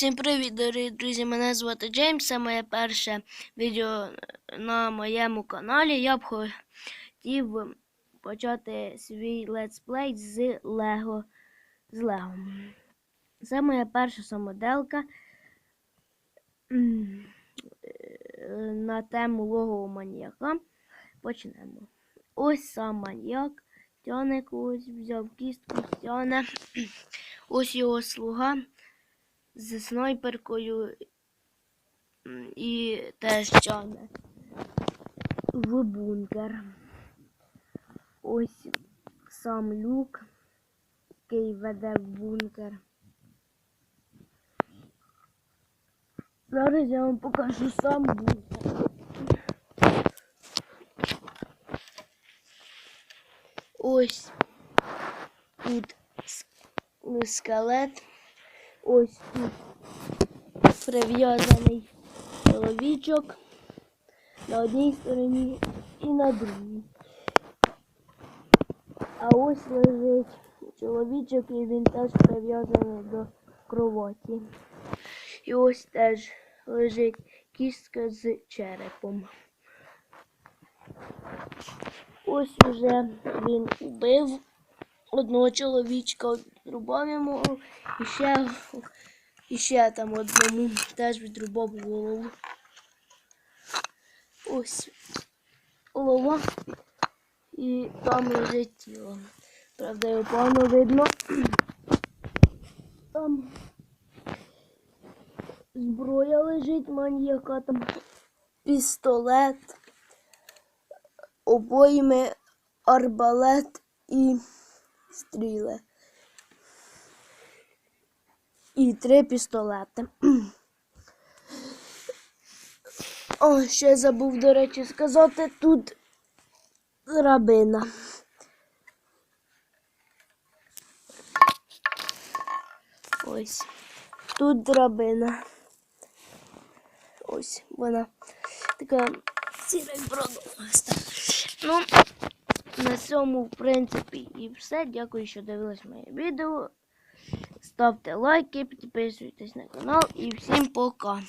Всім привіт, дорогі друзі! Мене звати Джеймс. Це моє перше відео на моєму каналі. Я б хотів почати свій летсплей з Лего. З Лего. Це моя перша самоделка на тему логового маніяка. Почнемо. Ось сам маніяк. Тяник ось взяв кістку, тяне. Ось його слуга з снайперкою і теж тяне в бункер. Ось сам люк, який веде в бункер. Зараз я вам покажу сам бункер. Ось тут ск- скелет. Ось тут прив'язаний чоловічок на одній стороні і на другій. А ось лежить чоловічок і він теж прив'язаний до кроваті. І ось теж лежить кістка з черепом. Ось уже він убив одного чоловічка, відрубав йому і ще, і ще там одному теж відрубав голову. Ось голова і там лежить тіло. Правда, його погано видно. Там зброя лежить маніяка, там пістолет, обойми, арбалет і стріли. І три пістолети. О, ще забув, до речі, сказати, тут драбина. Ось. Тут драбина. Ось вона така сіра продовгаста. Ну, на цьому, в принципі, і все. Дякую, що дивились моє відео. Ставте лайки, підписуйтесь на канал і всім пока.